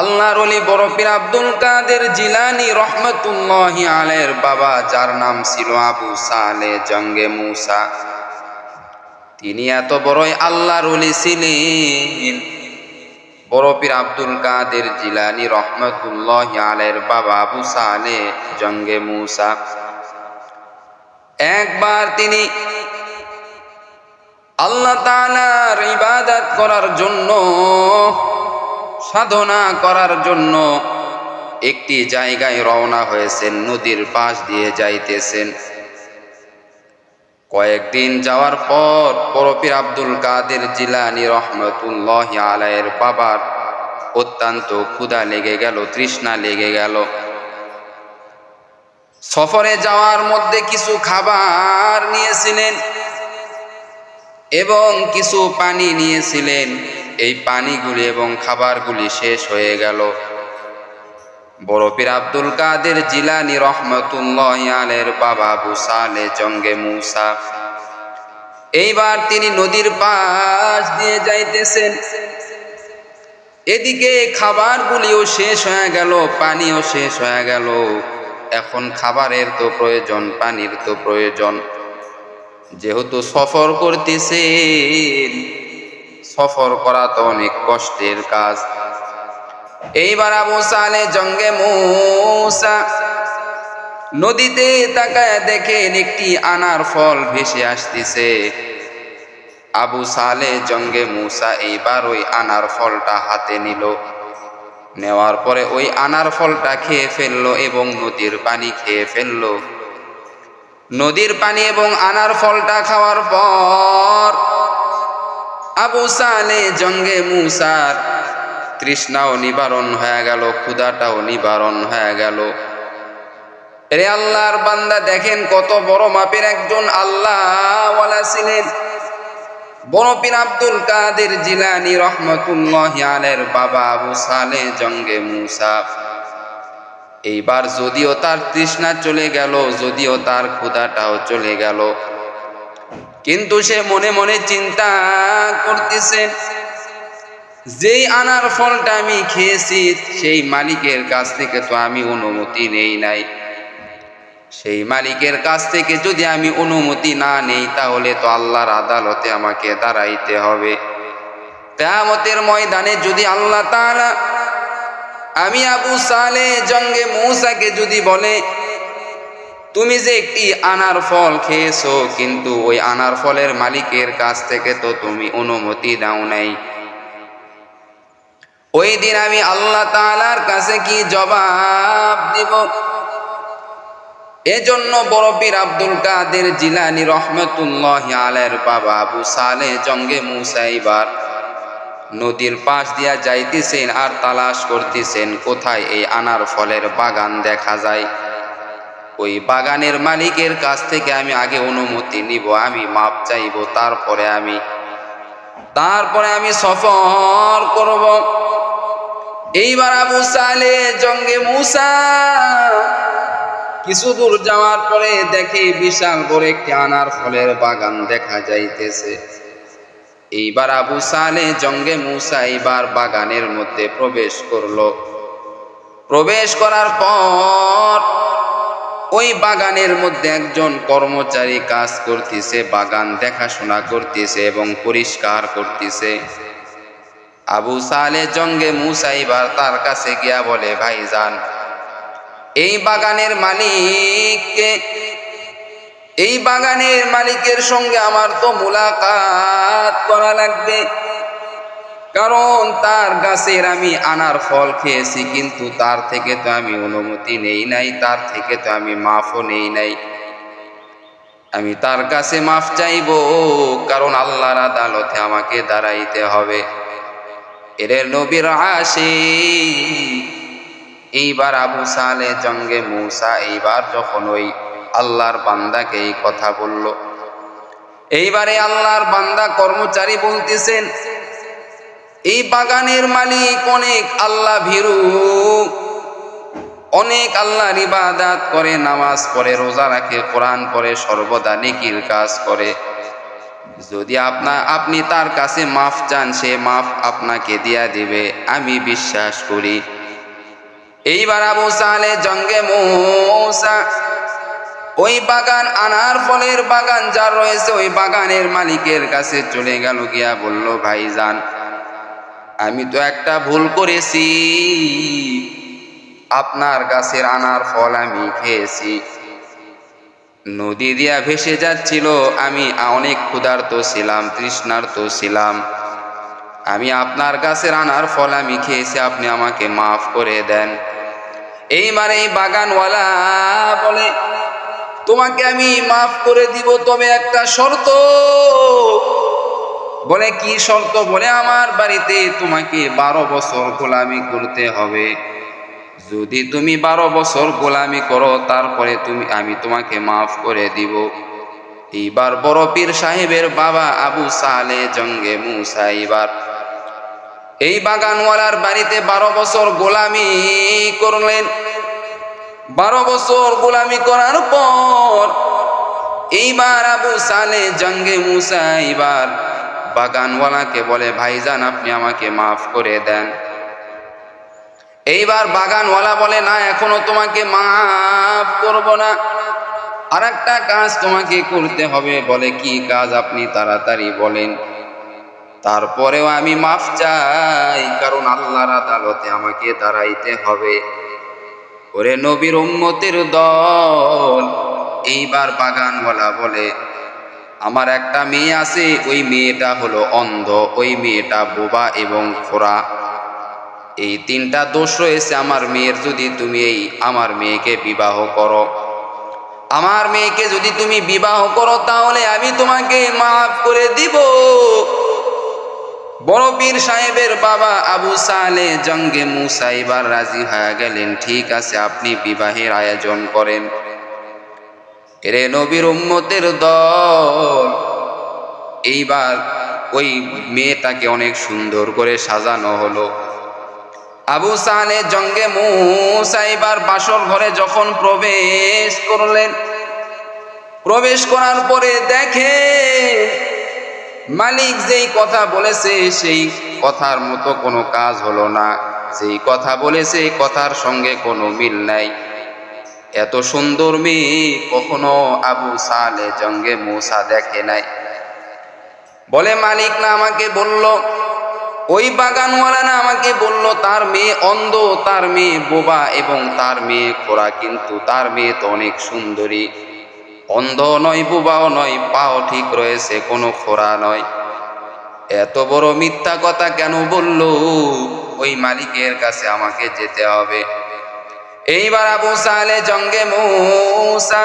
আল্লাহর অলি বরফির আব্দুল কাদের জিলানি রহমতুল্লাহ আলের বাবা, যার নাম ছিল আবু সালে জঙ্গে মুসা। তিনি এত বড়ই আল্লাহর অলি ছিলেন। বরফির আব্দুল কাদের জিলানি রহমতুল্লাহ আলের বাবা, আবু সালে জঙ্গে মুসা। একবার তিনি আল্লাহ তাআলার ইবাদত করার জন্য সাধনা করার জন্য একটি জায়গায় রওনা হয়েছেন, নদীর পাশ দিয়ে যাইতেছেন। কয়েকদিন যাওয়ার পর পরপীর আব্দুল কাদের জিলানি রহমতুল্লাহ আলাইয়ের বাবার অত্যন্ত ক্ষুধা লেগে গেল, তৃষ্ণা লেগে গেল। সফরে যাওয়ার মধ্যে কিছু খাবার নিয়েছিলেন এবং কিছু পানি নিয়েছিলেন। পানিগুলি এবং খাবারগুলি শেষ হয়ে গেল। বরফির আব্দুল কাদের জিলানি রহমতুল্লাহ আলের বাবা আবু সালে জঙ্গে মুসা। এইবার তিনি নদীর পাশ দিয়ে যাইতেছেন। এদিকে খাবারগুলিও শেষ হয়ে গেল, পানিও শেষ হয়ে গেল। এখন খাবারের তো প্রয়োজন, পানির তো প্রয়োজন। যেহেতু সফর করতেছেন সফর করা তো অনেক কষ্টের কাজ। এইবার আবু সালে জঙ্গে মূসা নদীতে তাকায় দেখেন একটি আনার ফল ভেসে আসতেছে। আবু সালে জঙ্গে মূসা এইবার ওই আনার ফলটা হাতে নিল। নেওয়ার পরে ওই আনার ফলটা খেয়ে ফেলল এবং নদীর পানি খেয়ে ফেলল। নদীর পানি এবং আনার ফলটা খাওয়ার পর আবু সালে জঙ্গে মুসার। তৃষ্ণাও নিবারণ হয়ে গেল ক্ষুদাটাও নিবারণ হয়ে গেল। রে আল্লাহর বান্দা, দেখেন কত বড় মাপের একজন আল্লাহ ছিলেন। বড় আব্দুল কাদের জিলানি রহমতুল্লাহ আলের বাবা আবু সালে জঙ্গে মুসা। এইবার যদিও তার তৃষ্ণা চলে গেল, যদিও তার ক্ষুদাটাও চলে গেল কিন্তু সে মনে মনে চিন্তা করতেছে, যেই আনার ফলটা আমি খেয়েছি, সেই মালিকের কাছ থেকে তো আমি অনুমতি নেই নাই। সেই মালিকের কাছ থেকে যদি আমি অনুমতি না নেই, তাহলে তো আল্লাহর আদালতে আমাকে দাঁড়াইতে হবে। কেয়ামতের ময়দানে যদি আল্লাহ তাআলা আমি আবু সালে জঙ্গে মৌসাকে যদি বলে তুমি যে একটি আনার ফল খেয়েছো, কিন্তু ওই আনার ফলের মালিকের কাছ থেকে তো তুমি অনুমতি দাও নাই। ওই দিন আমি আল্লাহ তাআলার কাছে কি জবাব দিব? এজন্য বরফির আব্দুল কাদের জিলানি রহমতুল্লাহ আলের বাবা আবু সালে জঙ্গে মুসাইবার নদীর পাশ দিয়া যাইতেছেন আর তালাশ করতেছেন, কোথায় এই আনার ফলের বাগান দেখা যায়? ওই বাগানের মালিকের কাছ থেকে আমি আগে অনুমতি নিব, আমি মাপ চাইব, তারপরে আমি তারপরে আমি সফর করব। এইবার আবু সালে, জঙ্গে মুসা, কিছু দূর যাওয়ার পরে দেখে বিশাল বড় একটি আনার ফলের বাগান দেখা যাইতেছে। এইবার আবু সালে, জঙ্গে মুসা এইবার বাগানের মধ্যে প্রবেশ করল। প্রবেশ করার পর ওই বাগানের মধ্যে একজন কর্মচারী কাজ করতেছে, বাগান দেখাশোনা করতেছে এবং পরিষ্কার করতেছে। আবু সালে জঙ্গে মুসাইবার তার কাছে গিয়া বলে ভাইজান এই বাগানের মালিককে, এই বাগানের মালিকের সঙ্গে আমার তো মুলাকাত করা লাগবে। কারণ তার গাছের আমি আনার ফল খেয়েছি, কিন্তু তার থেকে তো আমি অনুমতি নেই নাই, তার থেকে তো আমি মাফও নেই নাই। আমি তার কাছে মাফ চাইব, কারণ আল্লাহর আদালতে আমাকে দাঁড়াইতে হবে। এর নবীর আসে এইবার আবু সালে জঙ্গে মূসা এইবার যখন ওই আল্লাহর বান্দাকে এই কথা বলল, এইবারে আল্লাহর বান্দা কর্মচারী বলতেছেন এই বাগানের মালিক অনেক আল্লাহ ভীরু অনেক আল্লাহর ইবাদাত করে, নামাজ পড়ে, রোজা রাখে, কোরআন পড়ে, সর্বদা নেকির কাজ করে। যদি আপনা, আপনি তার কাছে মাফ চান, সে মাফ আপনাকে দিয়া দিবে, আমি বিশ্বাস করি। এইবার আবু সালে জঙ্গে মৌসা, ওই বাগান আনার ফলের বাগান যার রয়েছে, ওই বাগানের মালিকের কাছে চলে গেল গিয়া বলল, ভাইজান আমি তো একটা ভুল করেছি। আপনার গাছের আনার ফল আমি খেয়েছি। নদী দিয়া ভেসে যাচ্ছিল, আমি অনেক ক্ষুধার্ত ছিলাম, তৃষ্ণার্ত ছিলাম। আমি আপনার গাছের আনার ফল আমি খেয়েছি, আপনি আমাকে মাফ করে দেন। এইবার এই বাগানওয়ালা বলে, তোমাকে আমি মাফ করে দিব, তবে একটা শর্ত। বলে, কি শর্ত? বলে, আমার বাড়িতে তোমাকে বারো বছর গোলামি করতে হবে। যদি তুমি বারো বছর গোলামি করো, তারপরে তুমি, আমি তোমাকে মাফ করে দিব। এইবার বড় পীর সাহেবের বাবা আবু সালে জঙ্গে মুসা এইবার, এই বাগানওয়ালার বাড়িতে বারো বছর গোলামি করলেন। বারো বছর গোলামি করার পর এইবার আবু সালে জঙ্গে মুসা এইবার বাগানওয়ালাকে বলে, ভাইজান, আপনি আমাকে মাফ করে দেন। এইবার বাগানওয়ালা বলে, না, এখনও তোমাকে মাফ করব না। আর একটা কাজ তোমাকে করতে হবে। বলে, কি কাজ আপনি তাড়াতাড়ি বলেন। তারপরেও আমি মাফ চাই, কারণ আল্লাহর আদালতে আমাকে দাঁড়াইতে হবে। ওরে নবীর উম্মতের দল। এইবার বাগানওয়ালা বলে আমার একটা মেয়ে আছে, ওই মেয়েটা হলো অন্ধ, ওই মেয়েটা বোবা এবং খোরা এই তিনটা দোষ রয়েছে আমার মেয়ের, যদি তুমি এই আমার মেয়েকে বিবাহ করো। আমার মেয়েকে যদি তুমি বিবাহ করো, তাহলে আমি তোমাকে মাফ করে দিব। বড় পীর সাহেবের বাবা আবু সালে জঙ্গে মুসা এবার রাজি হয়ে গেলেন। ঠিক আছে, আপনি বিবাহের আয়োজন করেন। এরে নবীর উম্মতের দল। এইবার ওই মেয়েটাকে অনেক সুন্দর করে সাজানো হলো। আবু সালে জঙ্গে মুসা এবার বাসর ঘরে যখন প্রবেশ করলেন, প্রবেশ করার পরে দেখে মালিক যেই কথা বলেছে, সেই কথার মতো কোনো কাজ হলো না। যেই কথা বলেছে, কথার সঙ্গে কোনো মিল নাই। এত সুন্দর মেয়ে, কখনো আবু সালে জঙ্গে মুসা দেখে নাই। বলে মালিক না আমাকে বলল, ওই বাগানওয়ালা না আমাকে বলল, তার মেয়ে অন্ধ, তার মেয়ে বোবা এবং তার মেয়ে খোরা কিন্তু তার মেয়ে তো অনেক সুন্দরী। অন্ধ নয়, বোবাও নয়, পাও ঠিক রয়েছে, কোনো খোরা নয়। এত বড় মিথ্যা কথা কেন বলল? ওই মালিকের কাছে আমাকে যেতে হবে। এইবার আবু সালে জঙ্গে মৌসা।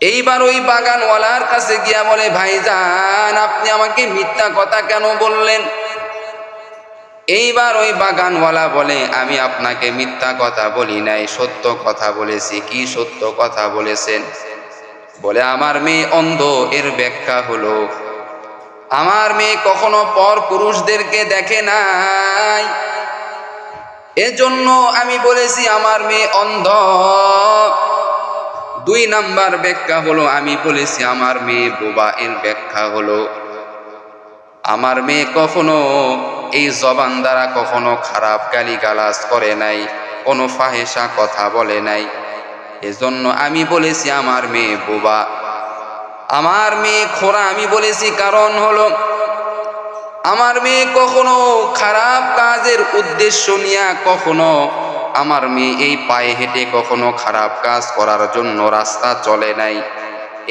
এইবার ওই বাগানওয়ালার কাছে গিয়া বলে, ভাইজান, আপনি আমাকে মিথ্যা কথা কেন বললেন? এইবার ওই বাগানওয়ালা বলে, আমি আপনাকে মিথ্যা কথা বলি নাই, সত্য কথা বলেছি। কি সত্য কথা বলেছেন? বলে, আমার মেয়ে অন্ধ, এর ব্যাখ্যা হলো, আমার মেয়ে কখনো পর পুরুষদেরকে দেখে নাই। এজন্য আমি বলেছি, আমার মেয়ে অন্ধ। দুই নাম্বার ব্যাখ্যা হলো, আমি বলেছি, আমার মেয়ে বোবা। এর ব্যাখ্যা হলো, আমার মেয়ে কখনো এই জবান দ্বারা কখনো খারাপ গালি গালাজ করে নাই, কোনো ফাহেসা কথা বলে নাই। এজন্য আমি বলেছি, আমার মেয়ে বোবা। আমার মেয়ে খোরা আমি বলেছি, কারণ হলো আমার মেয়ে কখনো খারাপ কাজের উদ্দেশ্য নিয়ে কখনো আমার মেয়ে এই পায়ে হেঁটে কখনো খারাপ কাজ করার জন্য রাস্তা চলে নাই।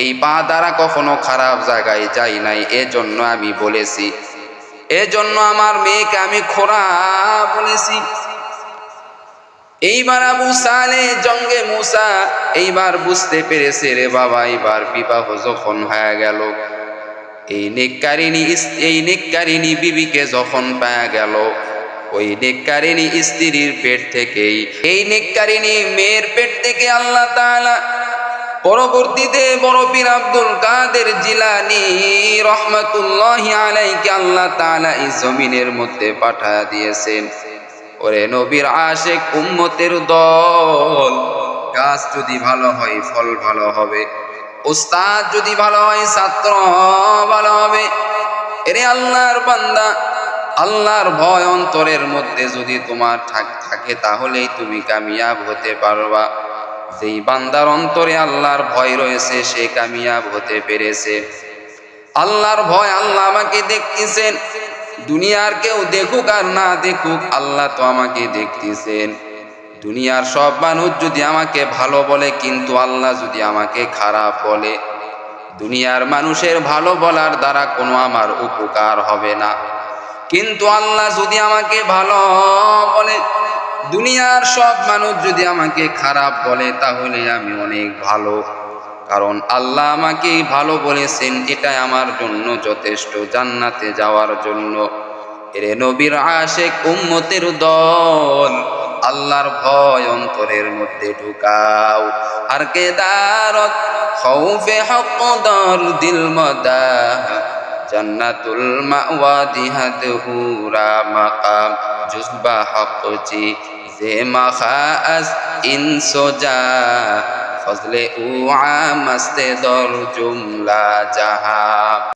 এই পা দ্বারা কখনো খারাপ জায়গায় যাই নাই, এজন্য আমি বলেছি। এজন্য আমার মেয়েকে আমি খোরা বলেছি। এইবার আবু সালে জঙ্গে মুসা এইবার বুঝতে পেরেছে রে বাবা, এইবার বিবাহ যখন হয়ে গেল এই নেককারিনী এই নেককারিনী বিবিকে যখন পাওয়া গেল, ওই নেককারিনী স্ত্রীর পেট থেকেই, এই নেককারিনী মেয়ের পেট থেকে আল্লাহ তাআলা পরবর্তীতে বড় পীর আব্দুল কাদের জিলানি রহমাতুল্লাহ আলাইকে আল্লাহ তাআলা এই জমিনের মধ্যে পাঠায়া দিয়েছেন। ওরে নবীর আশেক উম্মতের দল, গাছ যদি ভালো হয়, ফল ভালো হবে। উস্তাদ যদি ভালো হয়, ছাত্র ভালো হবে। এরে আল্লাহর বান্দা, আল্লাহর ভয় অন্তরের মধ্যে যদি তোমার থাক- তাহলেই তুমি কামিয়াব হতে পারবা। যেই বান্দার অন্তরে আল্লাহর ভয় রয়েছে, সে কামিয়াব হতে পেরেছে। আল্লাহর ভয় আল্লাহ আমাকে দেখতেছেন। দুনিয়ার কেউ দেখুক আর না দেখুক, আল্লাহ তো আমাকে দেখতেছেন। দুনিয়ার সব মানুষ যদি আমাকে ভালো বলে, কিন্তু আল্লাহ যদি আমাকে খারাপ বলে, দুনিয়ার মানুষের ভালো বলার দ্বারা কোনো আমার উপকার হবে না। কিন্তু আল্লাহ যদি আমাকে ভালো বলে, দুনিয়ার সব মানুষ যদি আমাকে খারাপ বলে, তাহলে আমি অনেক ভালো। কারণ আল্লাহ আমাকে ভালো বলেছেন, এটাই আমার জন্য যথেষ্ট জান্নাতে যাওয়ার জন্য। এরে নবীর আশেক উম্মতের দল আল্লাহর ভয় অন্তরের মধ্যে ঢুকাও। আর কেদারত খৌফে হক দর দিল মদা জান্নাতুল মাওয়া দিহাদ হুরা মাকাম। জুজবা হক চি যে মাখাস ইন সোজা ফজলে উ আমাস্তে দর জুমলা জাহা।